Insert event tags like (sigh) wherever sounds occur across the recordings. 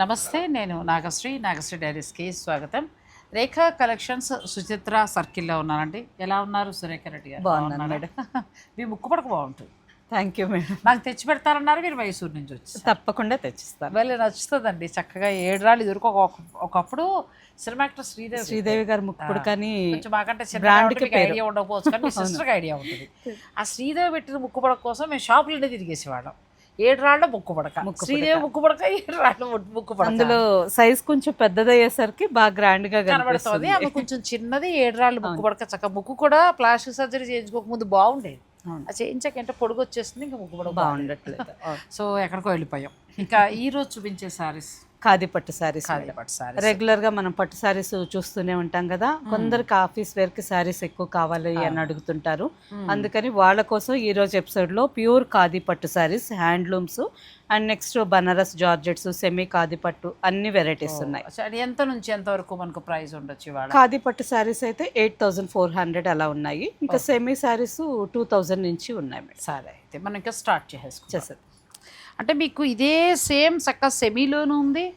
నమస్తే నేను నాగశ్రీ నాగశ్రీ డైరీస్కి స్వాగతం. రేఖా కలెక్షన్స్ సుచిత్ర సర్కిల్లో ఉన్నానండి ఎలా ఉన్నారు సురేఖ రెడ్డి గారు? బాగున్నాను బాగున్నారా? (laughs) మీ ముక్కు పడక బాగుంటుంది. Thank you madam. నాకు తెచ్చి పెడతారన్నారు మీరు మైసూరు నుంచి వచ్చి తప్పకుండా తెచ్చిస్తాను. వెళ్ళి నచ్చుతుందండి. చక్కగా ఏడు రాళ్ళు ఇదివరకు ఒక ఒకప్పుడు సినిమా యాక్టర్ శ్రీదేవి. శ్రీదేవి గారు ముక్కుడు కానీ కొంచెం మాకంటే చిన్న brand కాబట్టి కి మీకు పేరు. ఐడియా ఉండకపోవచ్చు కానీ సిస్టర్కి ఐడియా ఉంటుంది. ఆ శ్రీదేవి పెట్టిన ముక్కు పడక కోసం మేము షాపులనే తిరిగేసేవాళ్ళం. ఏడు రాళ్ళ ముక్కు పడక. శ్రీదేవి ముక్కు పడక ఏడు రాళ్ళ ముక్కు పడక. అందులో సైజ్ కొంచెం పెద్దదయ్యేసరికి బాగా గ్రాండ్గా కనబడుతుంది. ఆమె కొంచెం చిన్నది ఏడు రాళ్ళు ముక్కు పడక. చక్క ముక్కు కూడా ప్లాస్టిక్ సర్జరీ చేయించుకోక ముందు బాగుండేది. అది చేయించాక అంటే పొడుగు వచ్చేస్తుంది ఇంకా ముక్కు పడక బాగుండట్లేదు. సో ఎక్కడికో వెళ్ళిపోయాం. ఇంకా ఈ రోజు చూపించే సారీస్ ఖాదీ పట్టు సారీస్ ఖాదీ పట్టు సారీస్ రెగ్యులర్గా మనం పట్టు సారీస్ చూస్తూనే ఉంటాం కదా. కొందరికి ఆఫీస్ వేర్కి సారీస్ ఎక్కువ కావాలి అని అడుగుతుంటారు. అందుకని వాళ్ళ కోసం ఈ రోజు ఎపిసోడ్లో ప్యూర్ ఖాదీ పట్టు saris handlooms and next Banaras georgettes semi khadi పట్టు అన్ని వెరైటీస్ ఉన్నాయి. ఎంత నుంచి ఎంత వరకు మనకు ప్రైస్ ఉండొచ్చు ఖాదీ పట్టు శారీస్ అయితే ఎయిట్ థౌజండ్ ఫోర్ హండ్రెడ్ అలా ఉన్నాయి. ఇంకా సెమీ శారీస్ టూ థౌజండ్ నుంచి ఉన్నాయి సరే అయితే మనం ఇంకా స్టార్ట్ చేసేసుకుంటాం చేసేది అంటే మీకు ఇదే సేమ్ చక్క సెమీలోను ఉంది.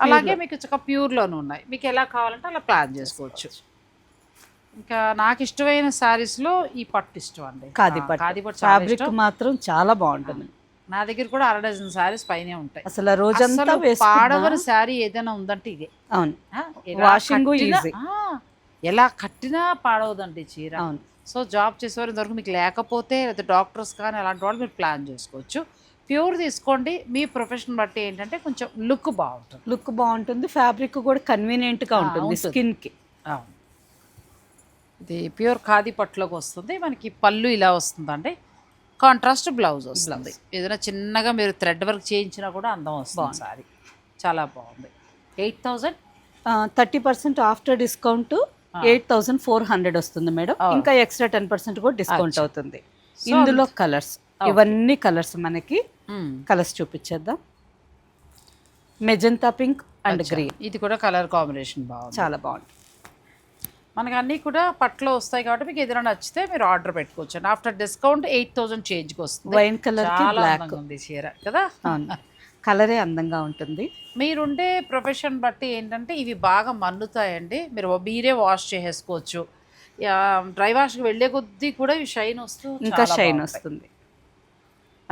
అలాగే మీకు చక్క ప్యూర్లోను ఉన్నాయి. మీకు ఎలా కావాలంటే అలా ప్లాన్ చేసుకోవచ్చు. ఇంకా నాకు ఇష్టమైన శారీస్లో ఈ పట్టు ఇష్టం అండి. ఖాదీ ఆ, పట్టు. ఫ్యాబ్రిక్. మాత్రం చాలా బాగుంటుంది. నా దగ్గర కూడా అర డజన్ శారీస్ పైనే ఉంటాయి. అసలు రోజంతా పాడవని శారీ ఏదైనా ఉందంటే ఇదే. అవును. ఆ, ఎలా కట్టినా- పాడవదండి చీర. అవును. సో జాబ్ చేసేవారు ఇంతవరకు మీకు లేకపోతే లేదా డాక్టర్స్ కానీ అలాంటి వాళ్ళు మీరు ప్లాన్ చేసుకోవచ్చు. ప్యూర్ తీసుకోండి. మీ ప్రొఫెషన్ బట్టి ఏంటంటే కొంచెం లుక్ బాగుంటుంది. లుక్ బాగుంటుంది. ఫ్యాబ్రిక్ కూడా కన్వీనియంట్గా ఆ, ఉంటుంది ఉంటుంది. స్కిన్కి అవును. ఇది ప్యూర్ ఖాదీ పట్టులోకి వస్తుంది. మనకి పళ్ళు ఇలా వస్తుందండి. కాంట్రాస్ట్ బ్లౌజ్ వస్తుంది. ఏదైనా చిన్నగా మీరు థ్రెడ్ వర్క్ చేయించినా కూడా అందం వస్తుంది సారీ. చాలా బాగుంది. Eight thousand? Thirty percent after discount eight thousand four hundred వస్తుంది మేడం. ఇంకా ఎక్స్ట్రా టెన్ పర్సెంట్ కూడా డిస్కౌంట్ అవుతుంది. ఇందులో కలర్స్. ఇవన్నీ కలర్స్ మనకి colours చూపించేద్దాం. Magenta pink and green. ఇది కూడా కలర్ కాంబినేషన్ బాగుంది. చాలా బాగుంది. మనకి అన్నీ కూడా పట్లో వస్తాయి కాబట్టి మీకు ఏదైనా నచ్చితే మీరు ఆర్డర్ పెట్టుకోవచ్చు. ఆఫ్టర్ డిస్కౌంట్ ఎయిట్ థౌసండ్ చేంజ్కి వస్తుంది. Wine colour black. ఉంది చీర కదా? కలరే అందంగా ఉంటుంది. మీరుండే ప్రొఫెషన్ బట్టి ఏంటంటే ఇవి బాగా మన్నుతాయండి. మీరు మీరే వాష్ చేసేసుకోవచ్చు. డ్రై వాష్కి వెళ్ళే కొద్దీ కూడా ఇవి షైన్ వస్తూ ఇంకా షైన్. వస్తుంది.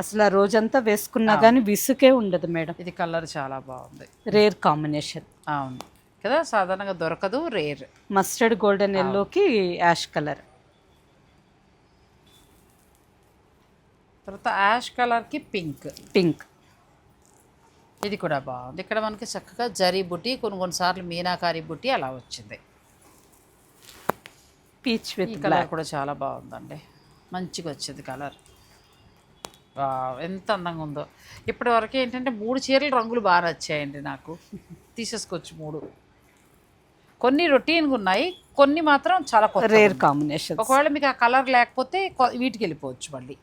అసలు ఆ రోజంతా వేసుకున్నా కానీ విసుకే ఉండదు మేడం. ఇది కలర్ చాలా బాగుంది. రేర్ కాంబినేషన్ అవును. కదా సాధారణంగా దొరకదు రేర్ మస్టర్డ్ గోల్డెన్ ఎల్లోకి యాష్ కలర్ తర్వాత యాష్ కలర్కి పింక్ పింక్ ఇది కూడా బాగుంది. ఇక్కడ మనకి చక్కగా జరీ బుట్టి కొన్ని కొన్నిసార్లు మీనాకారి బుట్టి అలా వచ్చింది. పీచ్ విత్ కలర్ కూడా చాలా బాగుందండి. మంచిగా వచ్చింది కలర్. ఎంత అందంగా ఉందో. ఇప్పటి వరకు ఏంటంటే మూడు చీరల రంగులు బాగా నచ్చాయండి నాకు. తీసేసుకోవచ్చు మూడు. కొన్ని రొటీన్గా ఉన్నాయి కొన్ని మాత్రం చాలా కొత్త రేర్ కాంబినేషన్ ఒకవేళ మీకు ఆ కలర్ లేకపోతే వీటికి వెళ్ళిపోవచ్చు మళ్ళీ.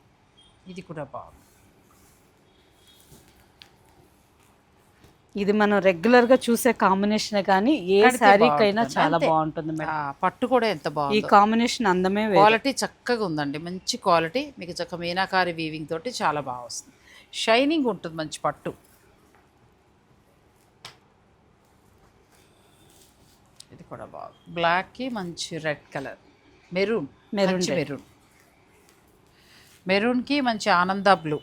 ఇది కూడా బాగుంది. ఇది మనం రెగ్యులర్గా చూసే కాంబినేషన్ కానీ ఏ శారీకైనా. చాలా. బాగుంటుంది మేడం. పట్టు కూడా ఎంత ఈ బాగుంది. కాంబినేషన్ అందమే. క్వాలిటీ చక్కగా ఉందండి. మంచి క్వాలిటీ మీకు చక్క మీనాకారి వీవింగ్ తోటి చాలా బాగా వస్తుంది. షైనింగ్ ఉంటుంది మంచి పట్టు. ఇది కూడా బాగుంది. బ్లాక్కి మంచి red colour maroon red. Maroon మెరూన్కి మంచి ఆనంద బ్లూ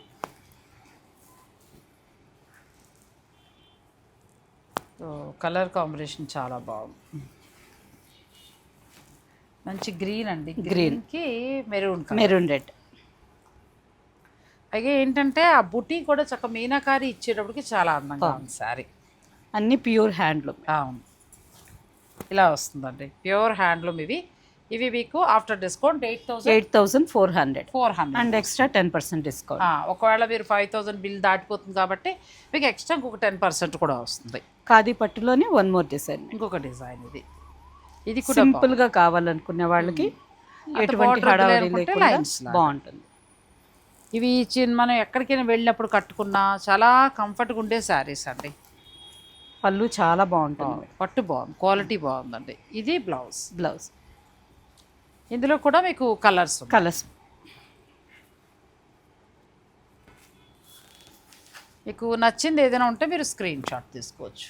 కలర్ కాంబినేషన్ చాలా బాగుంది. మంచి గ్రీన్ అండి. గ్రీన్కి మెరూన్ మెరూన్ రెడ్. అలాగే ఏంటంటే ఆ బుటీ కూడా చక్క మీనాకారి ఇచ్చేటప్పటికి చాలా అందంగా ఉంది సారీ అన్ని ప్యూర్ హ్యాండ్లూమ్. అవును. ఇలా వస్తుందండి. ప్యూర్ హ్యాండ్లూమ్ ఇవి. ఇవి మీకు after discount eight thousand eight thousand four hundred. Four hundred and extra ten percent discount. ఒకవేళ మీరు ఫైవ్ థౌసండ్ బిల్ దాటిపోతుంది కాబట్టి మీకు ఎక్స్ట్రా ఇంకొక టెన్ పర్సెంట్ కూడా వస్తుంది. ఖాదీ పట్టులోనే వన్ మోర్ డిజైన్ ఇంకొక డిజైన్ ఇది. ఇది కూడా సింపుల్గా కావాలనుకునే వాళ్ళకి ఎటువంటి హడావిడి లేకుండా. బాగుంటుంది. ఇవి చిన్న మనం ఎక్కడికైనా వెళ్ళినప్పుడు కట్టుకున్నా చాలా కంఫర్ట్గా ఉండే శారీస్ అండి. పళ్ళు చాలా బాగుంటుంది. పట్టు బాగుంది. క్వాలిటీ బాగుందండి. ఇది బ్లౌజ్ బ్లౌజ్ ఇందులో కూడా మీకు కలర్స్ కలర్స్ మీకు నచ్చింది ఏదైనా ఉంటే మీరు స్క్రీన్ షాట్ తీసుకోవచ్చు.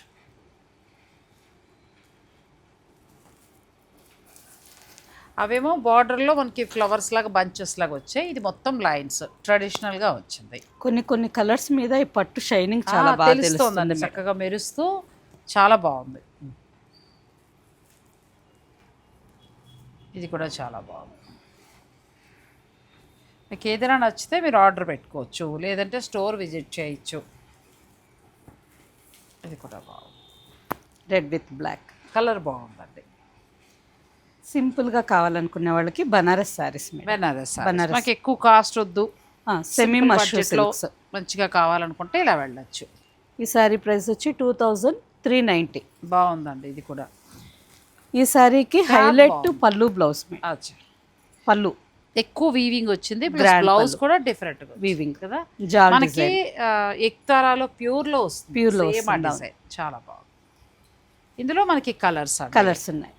అవేమో బార్డర్లో మనకి ఫ్లవర్స్ లాగా బంచెస్ లాగా వచ్చాయి. ఇది మొత్తం లైన్స్. ట్రెడిషనల్గా వచ్చింది. కొన్ని కొన్ని కలర్స్ మీద ఈ పట్టు షైనింగ్ చాలా బాగా తెలుస్తుంది చక్కగా మెరుస్తూ చాలా బాగుంది. ఇది కూడా చాలా బాగుంది. మీకు ఏదైనా నచ్చితే మీరు ఆర్డర్ పెట్టుకోవచ్చు. లేదంటే స్టోర్ విజిట్ చేయొచ్చు. ఇది కూడా బాగుంది. రెడ్ విత్ బ్లాక్ కలర్ బాగుందండి. సింపుల్గా కావాలనుకునే వాళ్ళకి బనారస్ సారీస్ బెనారస్ బనారస్. మాకు ఎక్కువ కాస్ట్ వద్దు. సెమీ Simple మష్రూ budget లో సిల్క్స్ మంచిగా కావాలనుకుంటే ఇలా వెళ్ళొచ్చు. ఈ సారీ ప్రైస్ వచ్చి టూ థౌజండ్ త్రీ నైంటీ బాగుందండి ఇది కూడా. ఈ సారీకి హైలైట్ పళ్ళు బ్లౌజ్ పళ్ళు. ఎక్కువ వీవింగ్ వచ్చింది బ్లౌజ్. కూడా డిఫరెంట్ వీవింగ్ కదా. మనకి ఎక్తారాలో ప్యూర్లో వస్తుంది. Pure లో. చాలా బాగుంది. ఇందులో మనకి కలర్స్ కలర్స్ ఉన్నాయి.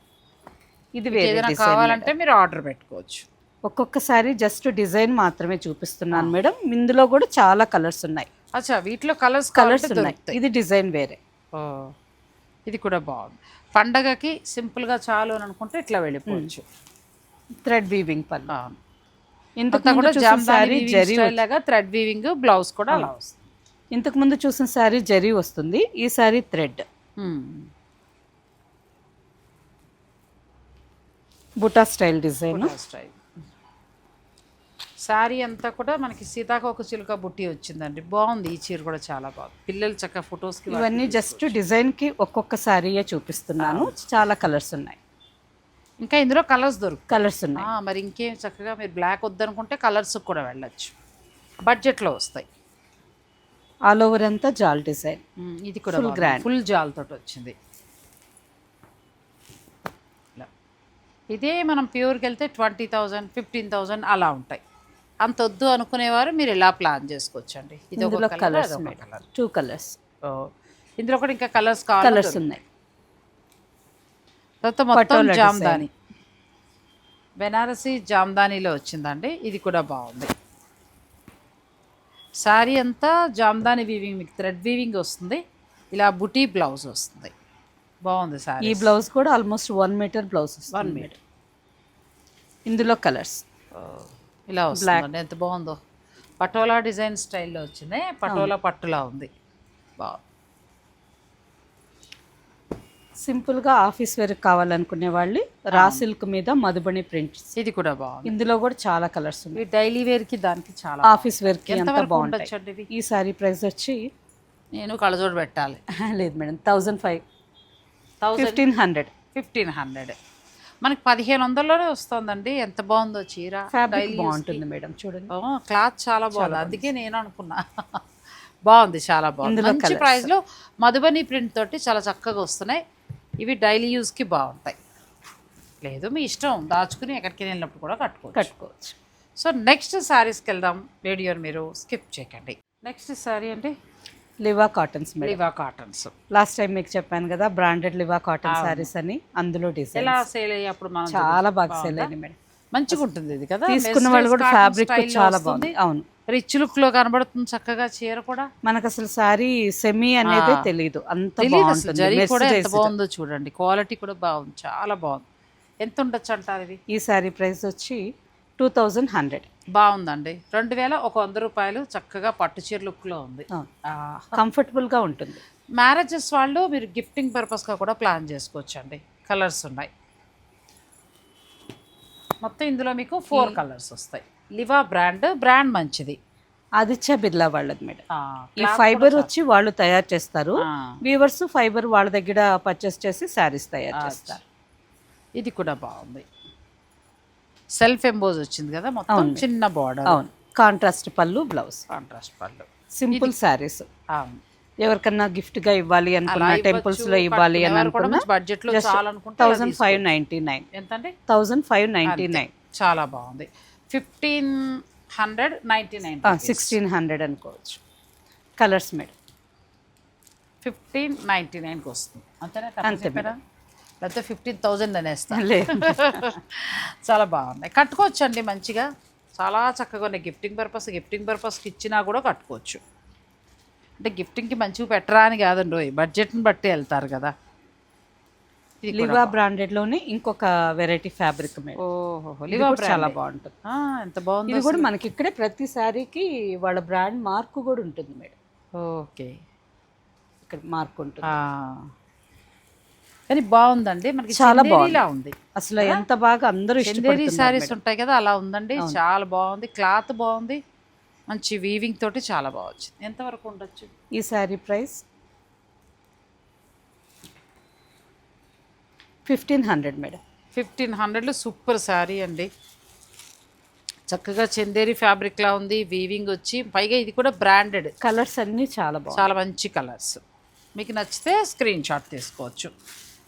ఇది వేరే ఏదైనా కావాలంటే మీరు ఆర్డర్ పెట్టుకోవచ్చు. ఒక్కొక్క సారీ జస్ట్ డిజైన్ మాత్రమే చూపిస్తున్నాను మేడం. ఇందులో కూడా చాలా కలర్స్ ఉన్నాయి. అచ్చా వీటిలో కలర్స్ కలర్స్ ఉన్నాయి. ఇది డిజైన్ వేరే. ఇది కూడా బాగుంది. పండగకి సింపుల్గా చాలు అని అనుకుంటే ఇట్లా వెళ్ళిపోవచ్చు. థ్రెడ్ వీవింగ్ అవును. ఇంతకు కూడా weaving జరీ లాగా థ్రెడ్ వీవింగ్ బ్లౌజ్ కూడా అలా వస్తుంది. ఇంతకు ముందు చూసిన సారీ జరీ వస్తుంది. ఈ sari thread. Buta style design. Style. Sari అంతా కూడా మనకి సీతాకోక చిలుక బుట్టి వచ్చిందండి. బాగుంది. ఈ చీర కూడా చాలా బాగుంది. పిల్లలు చక్కగా ఫొటోస్కి ఇవన్నీ జస్ట్ డిజైన్కి ఒక్కొక్క సారీయే చూపిస్తున్నాను. చాలా కలర్స్ ఉన్నాయి. ఇంకా ఇందులో కలర్స్ దొరుకుతాయి. కలర్స్ ఉన్నాయి. మరి ఇంకేం చక్కగా మీరు బ్లాక్ వద్దనుకుంటే కలర్స్ కూడా వెళ్ళచ్చు. బడ్జెట్లో వస్తాయి. ఆల్ ఓవర్ అంతా జాల్ డిజైన్. ఇది కూడా grand. ఫుల్ జాల్ తోటి వచ్చింది. ఇదే మనం ప్యూర్కి వెళ్తే ట్వంటీ థౌజండ్ ఫిఫ్టీన్ థౌజండ్ అలా ఉంటాయి. అంత వద్దు అనుకునేవారు మీరు ఇలా ప్లాన్ చేసుకోవచ్చండి? ఇది ఒక కలర్స్ కలర్? టూ కలర్స్ ఇందులో కూడా ఇంకా కలర్స్ కలర్స్ ఉన్నాయి. తర్వాత మొత్తం జామ్దాని. బెనారసి జామ్దానీలో వచ్చిందండి. ఇది కూడా బాగుంది. శారీ అంతా జామ్దాని వీవింగ్ మీకు థ్రెడ్ వీవింగ్ వస్తుంది. ఇలా బుటీ బ్లౌజ్ వస్తుంది. బాగుంది ఈ శారీ బ్లౌజ్ కూడా almost one metre blouse one metre. ఇందులో కలర్స్. ఇలా వస్తుంది. ఎంత బాగుందో. పటోలా డిజైన్ స్టైల్లో వచ్చింది. పటోలా పట్టులా ఉంది. బాగుంది సింపుల్గా ఆఫీస్ వేర్ కావాలనుకునే వాళ్ళు రా సిల్క్ మీద మధుబని ప్రింట్స్. ఇది కూడా బాగుంది. ఇందులో కూడా చాలా కలర్స్ ఉన్నాయి. డైలీ వేర్కి దానికి చాలా ఆఫీస్ వేర్కి అంతా ఎంతవరకు బాగుంటాయి. ఉండొచ్చండి ఇవి ఈ సారీ ప్రైస్ వచ్చి నేను కళ్ళజోడు పెట్టాలి. (laughs) లేదు madam thousand five. Thousand fifteen hundred. Fifteen hundred. మనకి పదిహేను వందల్లోనే వస్తుందండి. ఎంత బాగుందో చీర. బాగుంటుంది మేడం చూడండి. క్లాత్ చాలా బాగుంది. అందుకే నేను అనుకున్నా. (laughs) బాగుంది చాలా బాగుంది. మంచి ప్రైస్లో మధుబని ప్రింట్ తోటి చాలా చక్కగా వస్తున్నాయి. ఇవి డైలీ యూస్కి బాగుంటాయి. లేదు మీ ఇష్టం. దాచుకుని ఎక్కడికి వెళ్ళినప్పుడు కూడా కట్టుకోవచ్చు. కట్టుకోవచ్చు. సో నెక్స్ట్ శారీస్కి వెళ్దాం. వీడియోని మీరు స్కిప్ చేయకండి. నెక్స్ట్ శారీ అండి Liva cottons madam Liva cottons last time మీకు చెప్పాను కదా బ్రాండెడ్ లివా కాటన్ సారీస్ అని. అందులో డిజైన్ ఎలా సేల్ అయ్యేప్పుడు మనం చాలా బాగా సేల్ అయింది మేడం మంచిగా ఉంటుంది ఇది కదా. తీసుకున్న వాళ్ళు కూడా ఫ్యాబ్రిక్ చాలా బాగుంది. అవును. రిచ్ లుక్లో కనబడుతుంది చక్కగా చీర కూడా. మనకు అసలు సారీ సెమీ అనేది తెలియదు అంత బాగుంటుంది. కూడా ఎంత Mercerized. బాగుందో చూడండి. క్వాలిటీ కూడా బాగుంది. చాలా బాగుంది. ఎంత ఉండొచ్చు అంటారు ఇది? ఈ సారీ ప్రైస్ వచ్చి టూ థౌజండ్ హండ్రెడ్. బాగుందండి. రెండు వేల ఒక వంద రూపాయలు చక్కగా పట్టు చీర లుక్లో ఉంది కంఫర్టబుల్గా ఉంటుంది. మ్యారేజెస్ వాళ్ళు మీరు గిఫ్టింగ్ పర్పస్గా కూడా ప్లాన్ చేసుకోవచ్చు అండి కలర్స్ ఉన్నాయి. మొత్తం ఇందులో మీకు ఫోర్ కలర్స్ వస్తాయి. లివా బ్రాండ్ బ్రాండ్ మంచిది. ఆదిత్య బిర్లా వాళ్ళది మేడం. ఈ ఫైబర్ వచ్చి వాళ్ళు తయారు చేస్తారు. వీవర్స్ ఫైబర్ వాళ్ళ దగ్గర పర్చేస్ చేసి శారీస్ తయారు చేస్తారు. ఇది కూడా బాగుంది. సెల్ఫ్ ఎంబోజ్ వచ్చింది కదా మొత్తం చిన్న బార్డర్ అవును. Contrast pallu blouse. Contrast pallu. Simple saris. అవును. ఎవరికన్నా గిఫ్ట్గా ఇవ్వాలి అనుకున్న ఇవ్వచ్చు, టెంపుల్స్లో ఇవ్వాలి అని కూడా అనుకున్న మంచి budget లో చాలనుకుంటే అలా థౌసండ్ ఫైవ్ నైన్టీ నైన్ ఎంత అండి థౌసండ్ ఫైవ్ నైన్టీ నైన్ చాలా బాగుంది. Fifteen hundred ninety nine sixteen hundred అనుకోవచ్చు. Colours madam. ఫిఫ్టీన్ నైంటీ నైన్కి వస్తుంది. అంతేనా? కరెక్ట్ అంతే చెప్పారా? లేకపోతే ఫిఫ్టీన్ థౌజండ్ అనేస్తాను లేదు చాలా బాగున్నాయి కట్టుకోవచ్చు అండి మంచిగా. చాలా చక్కగా ఉన్నాయి. గిఫ్టింగ్ పర్పస్ గిఫ్టింగ్ పర్పస్కి ఇచ్చినా కూడా కట్టుకోవచ్చు. అంటే గిఫ్టింగ్కి మంచిగా పెట్టరా అని కాదండి. బడ్జెట్ని బట్టి వెళ్తారు కదా. లివా బ్రాండెడ్లోనే ఇంకొక వెరైటీ ఫ్యాబ్రిక్ మేడం ఓహో లివా చాలా బాగుంటుంది. ఎంత బాగుంది ఇది కూడా మనకి ఇక్కడే ప్రతి సారీకి వాళ్ళ బ్రాండ్ మార్క్ కూడా ఉంటుంది మేడం. ఓకే. ఇక్కడ మార్క్ ఉంటుంది. కానీ బాగుందండి. మనకి చాలా చందేరిలా ఉంది. అసలు ఎంత బాగా అందరూ చందేరి శారీస్ ఉంటాయి కదా అలా ఉందండి. చాలా బాగుంది. క్లాత్ బాగుంది. మంచి వీవింగ్ తోటి చాలా బాగా వచ్చింది. ఎంతవరకు ఉండొచ్చు? ఈ sari price fifteen hundred madam. Fifteen హండ్రెడ్లో సూపర్ శారీ అండి. చక్కగా చందేరి ఫ్యాబ్రిక్లా ఉంది. వీవింగ్ వచ్చి పైగా ఇది కూడా బ్రాండెడ్ కలర్స్ అన్నీ చాలా బాగుంది చాలా మంచి కలర్స్ మీకు నచ్చితే స్క్రీన్ షాట్ తీసుకోవచ్చు.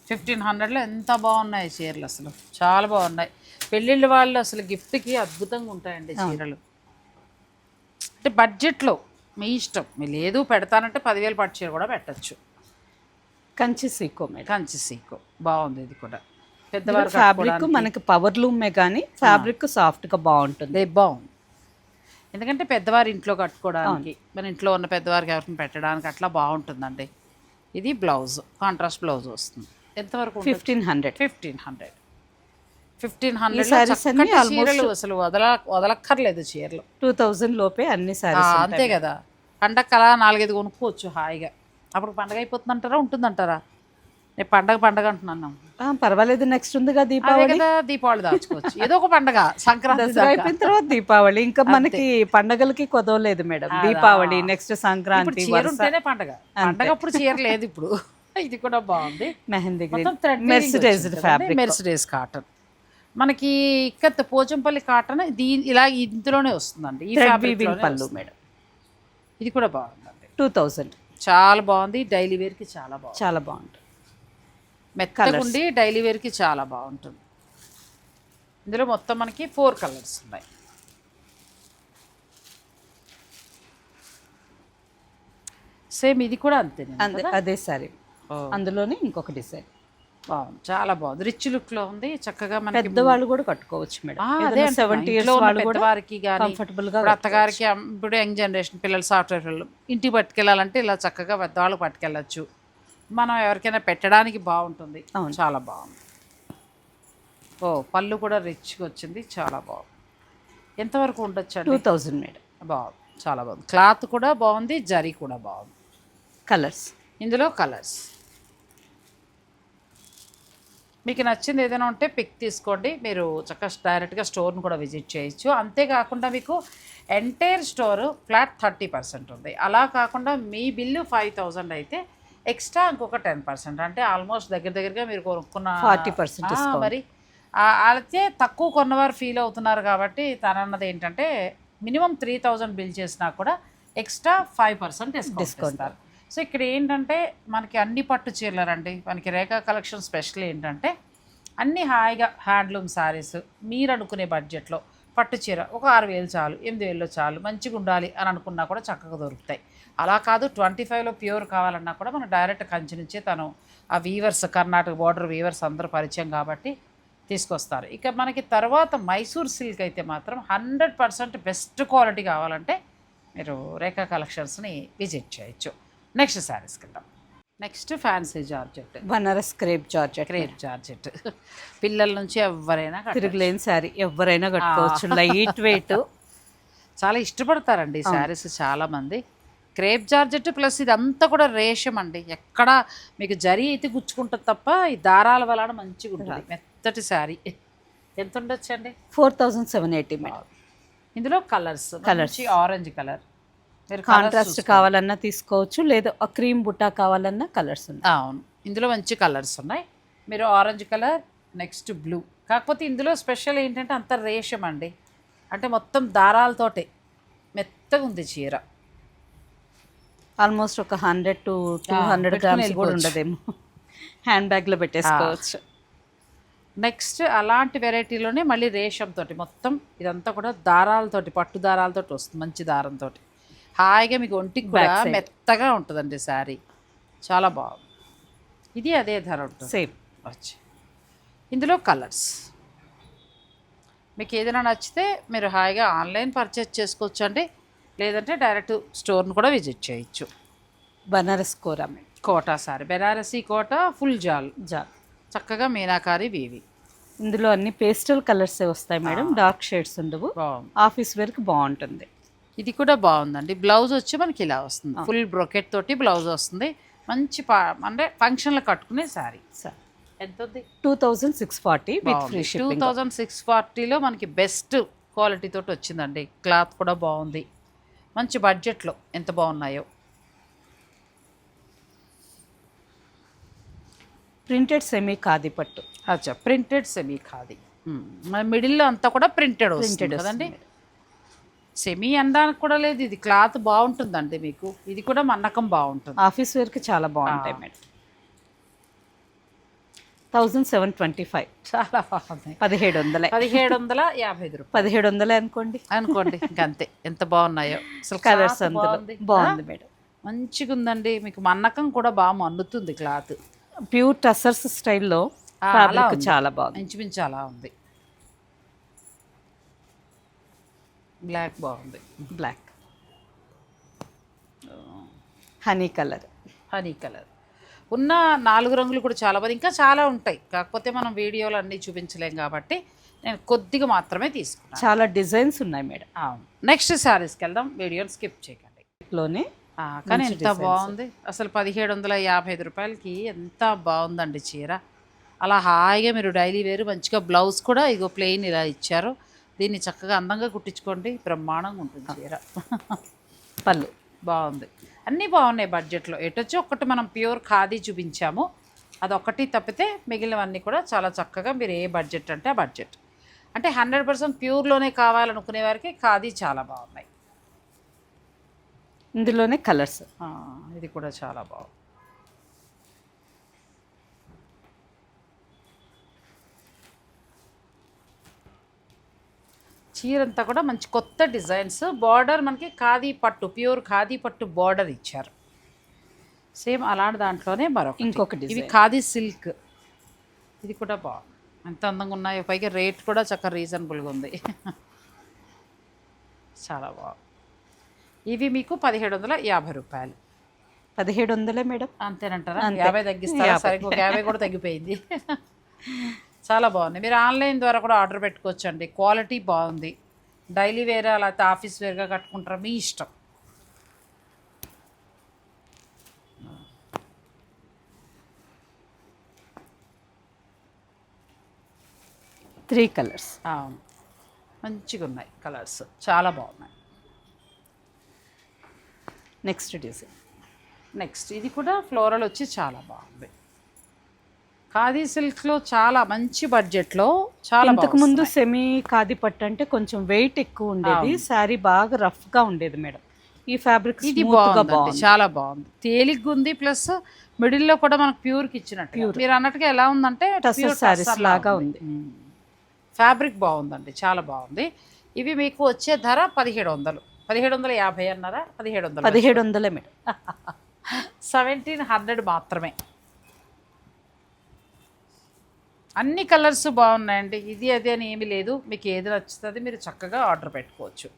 ఫిఫ్టీన్ హండ్రెడ్లో ఎంత బాగున్నాయి చీరలు అసలు. చాలా బాగున్నాయి. పెళ్ళిళ్ళ వాళ్ళు అసలు గిఫ్ట్కి అద్భుతంగా ఉంటాయండి చీరలు. అంటే బడ్జెట్లో మీ ఇష్టం. మీ లేదు పెడతానంటే పదివేలు పట్టు చీర కూడా పెట్టచ్చు. కంచి సీకో మేడం. కంచి సీకో. బాగుంది ఇది కూడా. పెద్దవారు ఫ్యాబ్రిక్ మనకి పవర్ లూమే కానీ ఫ్యాబ్రిక్ సాఫ్ట్గా బాగుంటుంది. బాగుంది. ఎందుకంటే పెద్దవారి ఇంట్లో కట్టుకోవడానికి మన ఇంట్లో ఉన్న పెద్దవారికి ఎవరిని పెట్టడానికి అట్లా బాగుంటుందండి. ఇది బ్లౌజ్ కాంట్రాస్ట్ బ్లౌజ్ వస్తుంది. ఎంతవరకు fifteen hundred. Fifteen hundred. Fifteen hundred చీరలు అసలు వదల వదలక్కర్లేదు చీరలు. టూ థౌజండ్ లోపే అన్ని సారీస్ అంతే కదా. పండగ నాలుగైదు కొనుక్కోవచ్చు హాయిగా. అప్పుడు పండగ అయిపోతుందంటారా ఉంటుందంటారా? నేను పండగ పండగ అంటున్నాను పర్వాలేదు నెక్స్ట్ ఉందిగా దీపావళి. దీపావళి దాచుకోవచ్చు. ఏదో ఒక పండగ సంక్రాంతి. అయిపోయిన తర్వాత దీపావళి ఇంకా మనకి పండగలకి కొదవలేదు మేడం. దీపావళి నెక్స్ట్ సంక్రాంతి చీర ఉంటేనే పండగ. పండగ అప్పుడు చీర లేదు ఇప్పుడు. ఇది కూడా బాగుంది. Mehndi green. Mercerised fabric mercerise cotton మనకి ఇక్కత్ పోచంపల్లి కాటన్ దీ ఇలా ఇందులోనే వస్తుందండి. ఈ ఫ్యాబ్రిక్ వీవింగ్ పళ్ళు మేడం. ఇది కూడా బాగుందండి. టూ థౌజండ్ చాలా బాగుంది. డైలీ వేర్కి చాలా బాగుంది. చాలా బాగుంటుంది. మెత్తగా ఉండి డైలీ వేర్కి చాలా బాగుంటుంది. ఇందులో మొత్తం మనకి ఫోర్ కలర్స్ ఉన్నాయి. సేమ్ ఇది కూడా అంతే అదే సారీ అందులోనే ఇంకొక డిజైన్. బాగుంది. చాలా బాగుంది. రిచ్ లుక్లో ఉంది. చక్కగా మనకి పెద్దవాళ్ళు కూడా కట్టుకోవచ్చు మేడం. సెవెంటీ ఇయర్స్ వాళ్ళు కూడా కానీ కంఫర్టబుల్గా ఇప్పుడు అత్తగారికి ఇప్పుడు యంగ్ జనరేషన్ పిల్లలు సాఫ్ట్వేర్ ఇంటికి పట్టుకెళ్ళాలంటే ఇలా చక్కగా పెద్దవాళ్ళకి పట్టుకెళ్ళచ్చు. మనం ఎవరికైనా పెట్టడానికి బాగుంటుంది. అవును. చాలా బాగుంది. ఓ పళ్ళు కూడా రిచ్గా వచ్చింది. చాలా బాగుంది. ఎంతవరకు ఉండొచ్చు టూ థౌజండ్ మేడం. బాగుంది. చాలా బాగుంది. క్లాత్ కూడా బాగుంది. జరీ కూడా బాగుంది. కలర్స్. ఇందులో కలర్స్. మీకు నచ్చింది ఏదైనా ఉంటే పిక్ తీసుకోండి. మీరు చక్కగా డైరెక్ట్గా స్టోర్ని కూడా విజిట్ చేయొచ్చు. అంతేకాకుండా మీకు entire store flat thirty percent ఉంది. అలా కాకుండా మీ బిల్లు ఫైవ్ థౌజండ్ అయితే ఎక్స్ట్రా ఇంకొక టెన్ పర్సెంట్ అంటే ఆల్మోస్ట్ దగ్గర దగ్గరగా మీరు కొనుక్కున్న 40% ఆ, discount. మరి అయితే తక్కువ కొన్నవారు ఫీల్ అవుతున్నారు కాబట్టి తనన్నది ఏంటంటే మినిమం త్రీ థౌజండ్ బిల్ చేసినా కూడా ఎక్స్ట్రా ఫైవ్ పర్సెంట్ డిస్కౌంట్. ఇస్తారు. సో ఇక్కడ ఏంటంటే మనకి అన్ని పట్టు చీరలండి. మనకి రేఖా కలెక్షన్ స్పెషల్ ఏంటంటే అన్ని హాయిగా హ్యాండ్లూమ్ శారీస్ మీరు అనుకునే బడ్జెట్లో పట్టు చీర ఒక ఆరు వేలు చాలు ఎనిమిది వేలు చాలు మంచిగా ఉండాలి అని అనుకున్నా కూడా చక్కగా దొరుకుతాయి. అలా కాదు ట్వంటీ ఫైవ్లో ప్యూర్ కావాలన్నా కూడా మనం డైరెక్ట్ కంచి నుంచే తను ఆ వీవర్స్ కర్ణాటక బార్డర్ వీవర్స్ అందరూ పరిచయం కాబట్టి తీసుకొస్తారు. ఇక మనకి తర్వాత మైసూర్ సిల్క్ అయితే మాత్రం హండ్రెడ్ పర్సెంట్ బెస్ట్ క్వాలిటీ కావాలంటే మీరు రేఖా కలెక్షన్స్ని విజిట్ చేయొచ్చు. నెక్స్ట్ శారీస్కి వెళ్దాం next fancy georgette. Banaras crepe georgette. Crepe georgette. పిల్లల నుంచి ఎవరైనా. తిరుగులేని శారీ ఎవరైనా కట్టుకోవచ్చు. Light weight. చాలా ఇష్టపడతారండి ఈ శారీస్ చాలా మంది. క్రేప్ జార్జెట్ ప్లస్ ఇదంతా కూడా రేషం అండి. ఎక్కడ మీకు జరీ అయితే గుచ్చుకుంటుంది తప్ప ఈ దారాల వలన మంచిగా ఉంటుంది. మెత్తటి శారీ. ఎంత ఉండొచ్చు అండి four thousand seven eighty madam. ఇందులో colours. Colours. Orange colour. Contrast కావాలన్నా తీసుకోవచ్చు లేదా క్రీమ్ బుట్టా కావాలన్నా కలర్స్ ఉన్నాయి. అవును. ఇందులో మంచి కలర్స్ ఉన్నాయి. మీరు ఆరెంజ్ కలర్ నెక్స్ట్ బ్లూ కాకపోతే ఇందులో స్పెషల్ ఏంటంటే అంత రేషం అండి. అంటే మొత్తం దారాలతోటే మెత్తగా ఉంది చీర. ఆల్మోస్ట్ ఒక hundred to two hundred grams కూడా. ఉండదేమో. హ్యాండ్ బ్యాగ్లో పెట్టేసుకోవచ్చు. నెక్స్ట్ అలాంటి వెరైటీలోనే మళ్ళీ రేషం తోటి మొత్తం ఇదంతా కూడా దారాలతోటి పట్టు దారాలతోటి వస్తుంది మంచి దారంతో హాయిగా మీకు ఒంటికి కూడా. మెత్తగా ఉంటుందండి శారీ. చాలా బాగుంది. ఇది అదే ధర ఉంటుంది. సేమ్ వచ్చి. ఇందులో కలర్స్. మీకు ఏదైనా నచ్చితే మీరు హాయిగా ఆన్లైన్ పర్చేస్ చేసుకోవచ్చు అండి లేదంటే డైరెక్ట్ స్టోర్ని కూడా విజిట్ చేయొచ్చు. బనారస్ కూర. కోటా సారీ బెనారసీ కోట ఫుల్ జాల్. జాల్. చక్కగా మీనాకారి వీవి. ఇందులో అన్ని పేస్టల్ కలర్స్ వస్తాయి మేడం. డార్క్ షేడ్స్ ఉండవు. ఆఫీస్ వేర్కి బాగుంటుంది. ఇది కూడా బాగుందండి. బ్లౌజ్ వచ్చి మనకి ఇలా వస్తుంది. ఫుల్ బ్రొకెట్ తోటి బ్లౌజ్ వస్తుంది. మంచి అంటే ఫంక్షన్లో కట్టుకునే శారీ సార్. ఎంత ఉంది two thousand six forty two thousand six ఫార్టీలో మనకి బెస్ట్ క్వాలిటీ తోటి వచ్చిందండి. క్లాత్ కూడా బాగుంది. మంచి బడ్జెట్లో ఎంత బాగున్నాయో. ప్రింటెడ్ సెమీ ఖాదీ పట్టు. అచ్చా ప్రింటెడ్ సెమీ ఖాదీ. మన మిడిల్లో అంతా కూడా ప్రింటెడ్ వస్తుంది Printed కదండి. సెమీ అనడానికి కూడా లేదు ఇది క్లాత్ బాగుంటుందండి మీకు. ఇది కూడా మన్నకం బాగుంటుంది. ఆఫీస్ వేర్కి చాలా బాగుంటాయి madam. Thousand seven twenty five. చాలా బాగుంది. పదిహేడు వందలే పదిహేడు వందల యాభై ఐదు రూపాయలు. పదిహేడు వందలే అనుకోండి. అనుకోండి ఇంకంతే. ఎంత బాగున్నాయో. అసలు కలర్స్ అందులో. బాగుంది. మేడం. మంచిగా ఉందండి మీకు మన్నకం కూడా బాగా మన్నుతుంది క్లాత్. ప్యూర్ టసర్స్ స్టైల్లో. చాలా బాగుంది. ఇంచుమించు అలా ఉంది. బ్లాక్ బాగుంది. Black. Honey colour. Honey colour. ఉన్న నాలుగు రంగులు కూడా చాలా బాగుంది. ఇంకా చాలా ఉంటాయి. కాకపోతే మనం వీడియోలు అన్నీ చూపించలేం కాబట్టి నేను కొద్దిగా మాత్రమే తీసుకున్నాను. చాలా డిజైన్స్ ఉన్నాయి మేడం. అవును. నెక్స్ట్ శారీస్కి వెళ్దాం. వీడియోని స్కిప్ చేయకండి. లోనే కానీ ఎంత బాగుంది. అసలు పదిహేడు వందల యాభై ఐదు రూపాయలకి ఎంత బాగుందండి చీర. అలా హాయిగా మీరు డైలీ వేరు మంచిగా బ్లౌజ్ కూడా ఇగో ప్లెయిన్ ఇలా ఇచ్చారు. దీన్ని చక్కగా అందంగా కుట్టించుకోండి. బ్రహ్మాండంగా ఉంటుంది చీర. పళ్ళు. బాగుంది. అన్నీ బాగున్నాయి బడ్జెట్లో. ఎటొచ్చి ఒక్కటి మనం ప్యూర్ ఖాదీ చూపించాము. అదొక్కటి తప్పితే మిగిలినవన్నీ కూడా చాలా చక్కగా మీరు ఏ బడ్జెట్ అంటే ఆ బడ్జెట్. అంటే హండ్రెడ్ పర్సెంట్ ప్యూర్లోనే కావాలనుకునే వారికి ఖాదీ చాలా బాగున్నాయి. ఇందులోనే కలర్స్. ఇది కూడా చాలా బాగుంది. చీర అంతా కూడా మంచి కొత్త డిజైన్స్. బార్డర్ మనకి ఖాదీ పట్టు ప్యూర్ ఖాదీ పట్టు బార్డర్ ఇచ్చారు. సేమ్ అలాంటి దాంట్లోనే మరొక ఇంకొక ఇవి ఖాదీ సిల్క్. ఇది కూడా బాగుంది ఎంత అందంగా ఉన్నాయో. పైగా రేట్ కూడా చక్కగా రీజనబుల్గా ఉంది. చాలా బాగుంది ఇవి మీకు పదిహేడు వందల యాభై రూపాయలు. పదిహేడు వందలే మేడం. అంతేనంటారా? అంతే. యాభై తగ్గిస్తారా. సరే ఒక యాభై కూడా తగ్గిపోయింది. చాలా బాగుంది. మీరు ఆన్లైన్ ద్వారా కూడా ఆర్డర్ పెట్టుకోవచ్చు అండి క్వాలిటీ బాగుంది. డైలీ వేర్ లేకపోతే ఆఫీస్ వేర్గా కట్టుకుంటారా? మీ ఇష్టం. Three colours. అవును. మంచిగా ఉన్నాయి కలర్స్. చాలా బాగున్నాయి. Next design. నెక్స్ట్ ఇది కూడా ఫ్లోరల్ వచ్చి చాలా బాగుంది. ఖాదీ సిల్క్లో చాలా మంచి బడ్జెట్లో చాలా ఇంతకు ముందు. సెమీ ఖాదీ పట్టు అంటే కొంచెం వెయిట్ ఎక్కువ ఉండేది. శారీ బాగా రఫ్గా ఉండేది మేడం. ఈ ఫ్యాబ్రిక్ ఇది బాగుంది. చాలా బాగుంది. తేలిగ్గా ఉంది ప్లస్ మిడిల్లో కూడా మనకు ప్యూర్కి ఇచ్చినట్టు మీరు అన్నట్టుగా ఎలా ఉందంటే సారీస్ లాగా ఉంది. ఫ్యాబ్రిక్ బాగుందండి చాలా బాగుంది. ఇవి మీకు వచ్చే ధర పదిహేడు వందలు. పదిహేడు వందల యాభై అన్నారా? పదిహేడు వందలు పదిహేడు వందలే మేడం. (laughs) సెవెంటీన్ హండ్రెడ్ మాత్రమే. అన్ని కలర్స్ బాగున్నాయండి. ఇది అది అని ఏమీ లేదు. మీకు ఏది నచ్చుతుంది మీరు చక్కగా ఆర్డర్ పెట్టుకోవచ్చు.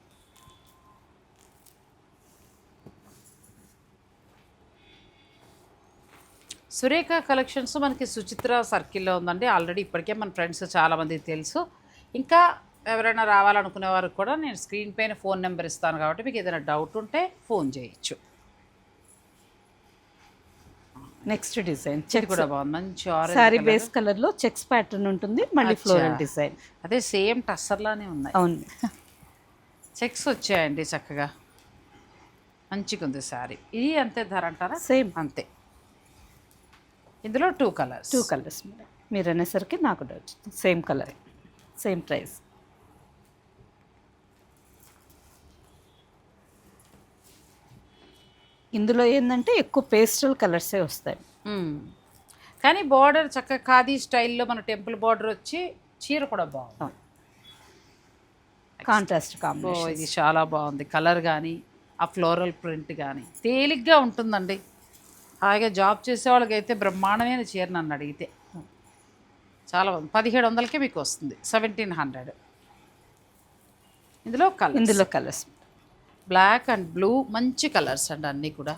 సురేఖ కలెక్షన్స్ మనకి సుచిత్ర సర్కిల్లో ఉందండి. ఆల్రెడీ ఇప్పటికే మన ఫ్రెండ్స్ చాలామందికి తెలుసు. ఇంకా ఎవరైనా రావాలనుకునే వారికి కూడా నేను స్క్రీన్ పైన ఫోన్ నెంబర్ ఇస్తాను కాబట్టి మీకు ఏదైనా డౌట్ ఉంటే ఫోన్ చేయొచ్చు. నెక్స్ట్ డిజైన్ చెక్ కూడా బాగుంది. మంచి ఆరెంజ్ శారీ బేస్ కలర్లో చెక్స్ ప్యాటర్న్ ఉంటుంది. మళ్ళీ. ఫ్లోరల్ డిజైన్ అదే సేమ్ టస్సర్లానే ఉన్నాయి. అవును. చెక్స్ వచ్చాయండి చక్కగా. మంచిగా ఉంది శారీ ఇది అంతే ధర అంటారా? సేమ్ అంతే. ఇందులో టూ కలర్స్ టూ కలర్స్ మీరు అనేసరికి నాకు సేమ్ కలర్ సేమ్ ప్రైస్ ఇందులో ఏంటంటే ఎక్కువ పేస్టల్ కలర్సే వస్తాయి. కానీ బార్డర్ చక్కగా ఖాదీ స్టైల్లో మన టెంపుల్ బార్డర్ వచ్చి చీర కూడా బాగుంది. కాంట్రాస్ట్ కాంబినేషన్ ఇది చాలా బాగుంది. కలర్ కానీ ఆ ఫ్లోరల్ ప్రింట్ కానీ తేలిగ్గా ఉంటుందండి. హాయిగా జాబ్ చేసే వాళ్ళకైతే బ్రహ్మాండమైన చీర నన్ను అడిగితే. చాలా బాగుంది. పదిహేడు వందలకే మీకు వస్తుంది. సెవెంటీన్ హండ్రెడ్ ఇందులో కలర్ ఇందులో కలర్స్ బ్లాక్ అండ్ బ్లూ మంచి కలర్స్ అండి అన్నీ కూడా.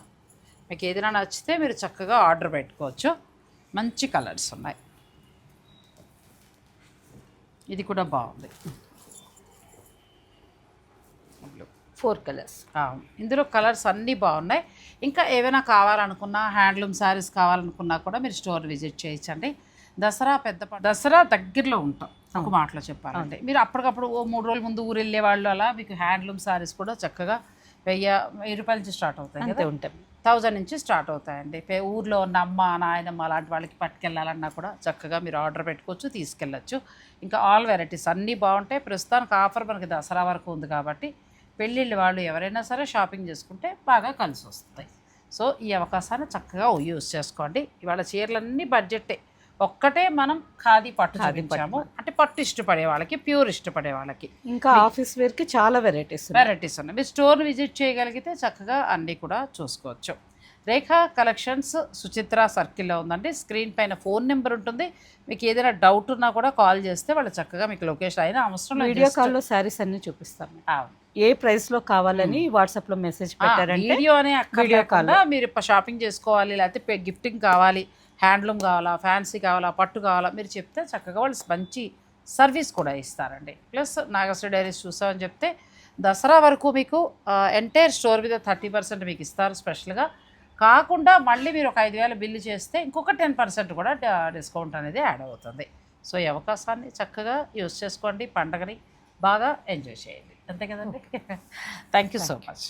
మీకు ఏదైనా నచ్చితే మీరు చక్కగా ఆర్డర్ పెట్టుకోవచ్చు. మంచి కలర్స్ ఉన్నాయి. ఇది కూడా బాగుంది. Four colours. ఇందులో కలర్స్ అన్నీ బాగున్నాయి. ఇంకా ఏమైనా కావాలనుకున్నా హ్యాండ్లూమ్ శారీస్ కావాలనుకున్నా కూడా మీరు స్టోర్ విజిట్ చేయొచ్చండి. దసరా పెద్ద దసరా దగ్గరలో ఉంటాం ఒక మాటలో చెప్పాలంటే. మీరు అప్పటికప్పుడు ఓ మూడు రోజుల ముందు ఊరు వెళ్ళే వాళ్ళు అలా మీకు హ్యాండ్లూమ్ శారీస్ కూడా చక్కగా వెయ్యి వెయ్యి రూపాయల నుంచి స్టార్ట్ అవుతాయి కదా? ఉంటాయి. థౌజండ్ నుంచి స్టార్ట్ అవుతాయండి. ఊర్లో ఉన్న అమ్మ నాయనమ్మ అలాంటి వాళ్ళకి పట్టుకెళ్ళాలన్నా కూడా చక్కగా మీరు ఆర్డర్ పెట్టుకోవచ్చు తీసుకెళ్ళచ్చు. ఇంకా ఆల్ వెరైటీస్ అన్నీ బాగుంటాయి. ప్రస్తుతానికి ఆఫర్ మనకి దసరా వరకు ఉంది కాబట్టి పెళ్ళిళ్ళ వాళ్ళు ఎవరైనా సరే షాపింగ్ చేసుకుంటే బాగా కలిసి వస్తాయి సో ఈ అవకాశాన్ని చక్కగా యూజ్ చేసుకోండి. ఇవాళ చీరలన్నీ బడ్జెట్టే. ఒక్కటే మనం ఖాదీ పట్టు చూపించాము. అంటే పట్టు ఇష్టపడే వాళ్ళకి ప్యూర్ ఇష్టపడే వాళ్ళకి. ఇంకా ఆఫీస్ వేర్కి చాలా వెరైటీస్ వెరైటీస్ ఉన్నాయి. మీరు స్టోర్ విజిట్ చేయగలిగితే చక్కగా అన్నీ కూడా చూసుకోవచ్చు. రేఖా కలెక్షన్స్ సుచిత్ర సర్కిల్లో ఉందండి. స్క్రీన్ పైన ఫోన్ నెంబర్ ఉంటుంది. మీకు ఏదైనా డౌట్ ఉన్నా కూడా కాల్ చేస్తే వాళ్ళు చక్కగా మీకు లొకేషన్ అయినా అవసరం. వీడియో కాల్లో శారీస్ అన్ని చూపిస్తాం ఆ, ఏ ప్రైస్లో కావాలని వాట్సాప్లో మెసేజ్ పెట్టారంటే వీడియో అనే వీడియో అక్కర్లేకుండా మీరు షాపింగ్ చేసుకోవాలి లేకపోతే గిఫ్టింగ్ కావాలి హ్యాండ్లూమ్ కావాలా ఫ్యాన్సీ కావాలా పట్టు కావాలా మీరు చెప్తే చక్కగా వాళ్ళు మంచి సర్వీస్ కూడా ఇస్తారండి. ప్లస్ నాగశ్రీ డైరీస్ చూసామని చెప్తే దసరా వరకు మీకు ఎంటైర్ స్టోర్ మీద థర్టీ పర్సెంట్ మీకు ఇస్తారు స్పెషల్గా. కాకుండా మళ్ళీ మీరు ఒక ఐదు వేల బిల్లు చేస్తే ఇంకొక టెన్ పర్సెంట్ కూడా డిస్కౌంట్ అనేది యాడ్ అవుతుంది. సో ఈ అవకాశాన్ని చక్కగా యూస్ చేసుకోండి పండగని బాగా ఎంజాయ్ చేయండి. అంతే కదండి? Thank you so much